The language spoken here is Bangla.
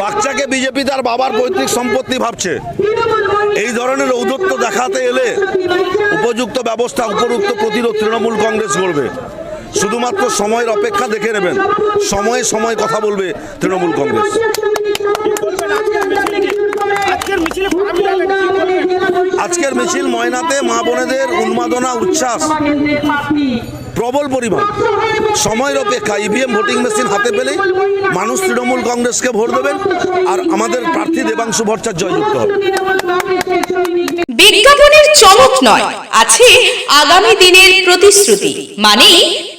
বাচ্চাকে বিজেপি তার বাবার পৈতৃক সম্পত্তি ভাবছে। এই ধরনের ঔদ্ধত্য দেখাতে এলে উপযুক্ত ব্যবস্থা উপযুক্ত প্রতিরোধ তৃণমূল কংগ্রেস করবে শুধুমাত্র সময়ের অপেক্ষা দেখে নেবেন। সময়ে সময় কথা বলবে তৃণমূল কংগ্রেস। আজকের মিছিল ময়নাতে মা বোনেদের উন্মাদনা, উচ্ছ্বাস, প্রবল পরিমাণ। সময়ের অপেক্ষা ইভিএম ভোটিং মেশিন হাতে পেলেই মানুষ তৃণমূল কংগ্রেসকে ভোট দেবেন আর আমাদের প্রার্থী দেবাংশু ভট্টাচার্য জয়যুক্ত হবে বিজ্ঞাপনের চমক নয়, আছে আগামী দিনের প্রতিশ্রুতি মানে